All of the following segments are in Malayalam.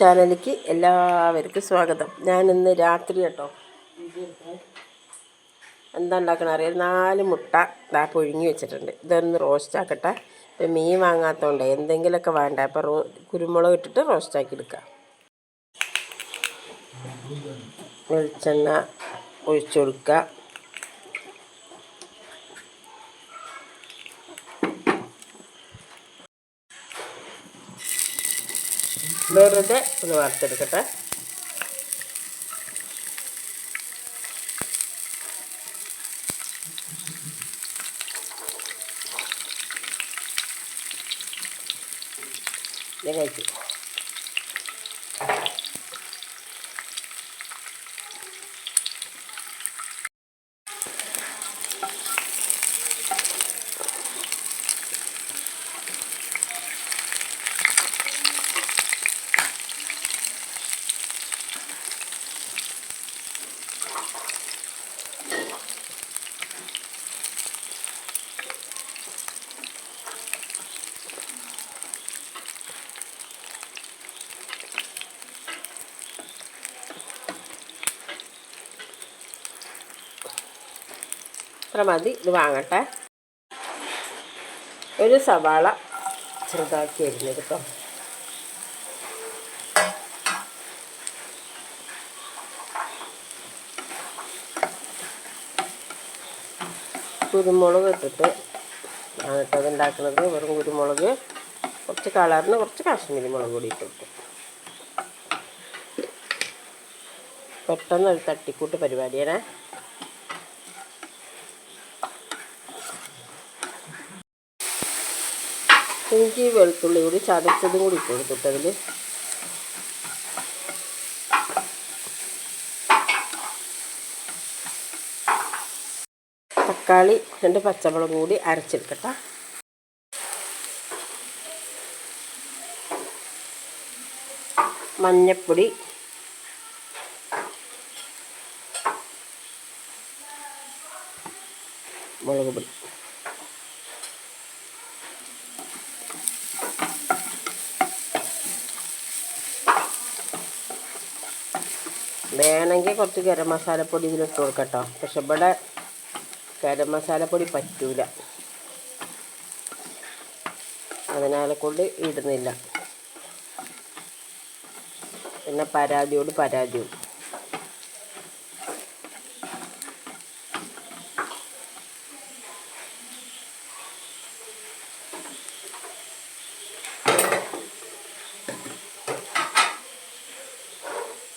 ചാനലിലേക്ക് എല്ലാവർക്കും സ്വാഗതം. ഞാൻ ഇന്ന് രാത്രി കേട്ടോ എന്താ ഉണ്ടാക്കണ അറിയാം. നാല് മുട്ട ഇതാ പുഴുങ്ങി വെച്ചിട്ടുണ്ട്. ഇതൊന്ന് റോസ്റ്റ് ആക്കട്ടെ. ഇപ്പം മീൻ വാങ്ങാത്തതുകൊണ്ട് എന്തെങ്കിലുമൊക്കെ വേണ്ട? അപ്പോൾ റോ കുരുമുളക് ഇട്ടിട്ട് റോസ്റ്റ് ആക്കി എടുക്കാം. വെളിച്ചെണ്ണ ഒഴിച്ചു കൊടുക്കുക. വെറുതെ ഒന്ന് വറുത്തെടുക്കട്ടെ. ഞാൻ കഴിച്ചു. ഇത്ര മതി? ഇത് വാങ്ങട്ടെ. ഒരു സവാള ചെറുതാക്കി അരിഞ്ഞത് കേട്ടോ കുരുമുളക് ഇട്ടിട്ട് ആണ് കേട്ടോ അത് ഉണ്ടാക്കുന്നത് വെറും കുരുമുളക്. കുറച്ച് കളറിന് കുറച്ച് കാശ്മീരി മുളക് കൂടി പെട്ടെന്ന് ഒരു തട്ടിക്കൂട്ട് പരിപാടിയാണേ. ഇഞ്ചി വെളുത്തുള്ളി കൂടി ചതച്ചതും കൂടി ഇട്ട് കൊടുത്തിട്ട് അതിൽ തക്കാളി രണ്ട് പച്ചമുളകും കൂടി അരച്ചെടുക്കട്ടെ. മഞ്ഞപ്പൊടി. മുളക് പൊടി വേണമെങ്കിൽ കുറച്ച് ഗരം മസാലപ്പൊടി ഇതിലിട്ട് കൊടുക്കട്ടോ. പക്ഷെ ഇവിടെ ഗരം മസാലപ്പൊടി പറ്റൂല. അതിനാലെ കൊണ്ട് ഇടുന്നില്ല. പിന്നെ പരാതിയോട് പരാതിയോട്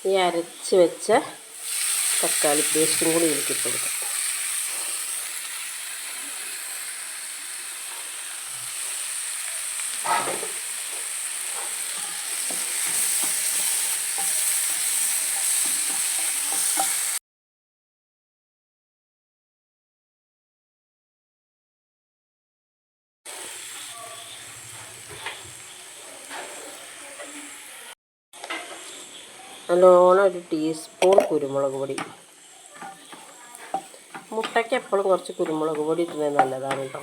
ഈ അരച്ച് വെച്ച തക്കാളി പേസ്റ്റും കൂടി ഇതിലേക്ക് ഇട്ട് കൊടുക്കാം. നല്ലോണം ഒരു ടീസ്പൂൺ കുരുമുളക് പൊടി. മുട്ടയ്ക്ക് എപ്പോഴും കുറച്ച് കുരുമുളക് പൊടി ഇട്ടുന്നത് നല്ലതാണ് കേട്ടോ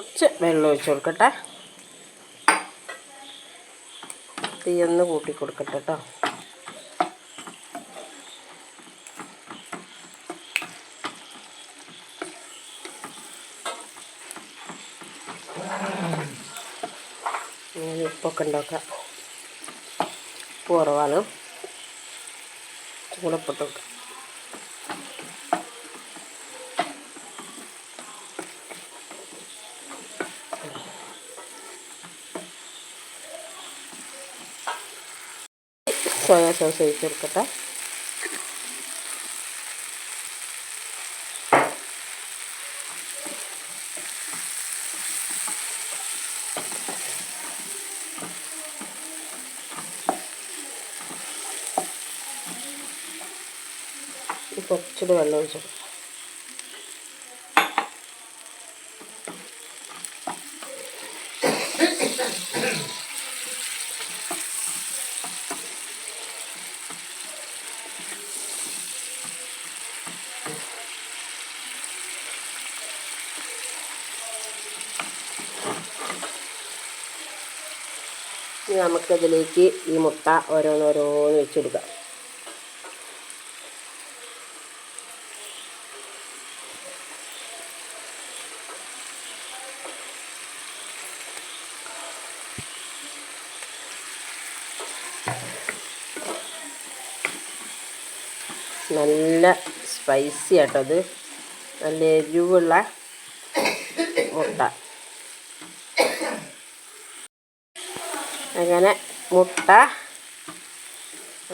കുറച്ച് വെള്ളം ഒഴിച്ച് കൊടുക്കട്ടെ. തീയൊന്ന് കൂട്ടി കൊടുക്കട്ടെ കേട്ടോ ഇങ്ങനെ ഉപ്പൊക്കെ ഉണ്ടാക്കാം ഉപ്പ് കുറവാണ് ചൂടപ്പെട്ട് വെക്കാം സോയാ സോസ് ഒഴിച്ച് നമുക്ക് കുറച്ചുകൂടെ വെള്ളം ഒഴിച്ചിടും നമുക്കതിലേക്ക് ഈ മുട്ട ഓരോന്നോരോന്ന് വെച്ചെടുക്കാം നല്ല സ്പൈസി ആട്ടോ അത്. നല്ല എരിവുള്ള മുട്ട. അങ്ങനെ മുട്ട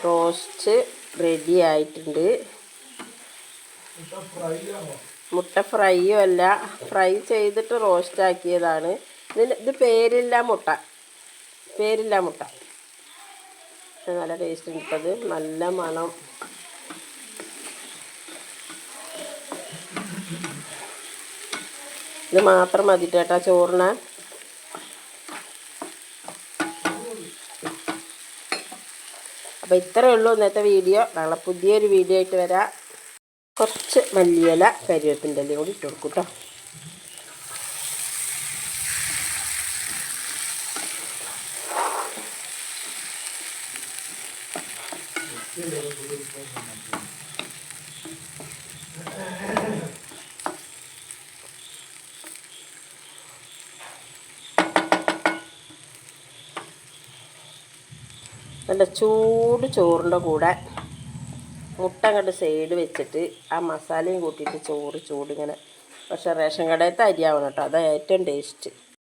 റോസ്റ്റ് റെഡി ആയിട്ടുണ്ട്. മുട്ട ഫ്രൈയോ അല്ല ഫ്രൈ ചെയ്തിട്ട് റോസ്റ്റ് ആക്കിയതാണ്. ഇതിന് ഇത് പേരില്ല മുട്ട. പേരില്ല മുട്ട. നല്ല ടേസ്റ്റ് ഉണ്ട് നല്ല മണം. ഇത് മാത്രം മതി കേട്ടോ ചോറിന്. അപ്പോൾ ഇത്രയേ ഉള്ളൂ ഇന്നത്തെ വീഡിയോ. നാളെ പുതിയൊരു വീഡിയോ ആയിട്ട് വരാം. കുറച്ച് മല്ലിയില കരിവേപ്പിന്റെ ഇലയും കൂടി ഇട്ട് കൊടുക്കും കേട്ടോ നല്ല ചൂട് ചോറിന്റെ കൂടെ മുട്ട അങ്ങോട്ട് സൈഡ് വെച്ചിട്ട് ആ മസാലയും കൂട്ടിയിട്ട് ചോറ് ചൂടിങ്ങനെ. പക്ഷേ റേഷൻ കടയത്തെ അരിയാവണം കേട്ടോ. അതാണ് ഏറ്റവും ടേസ്റ്റ്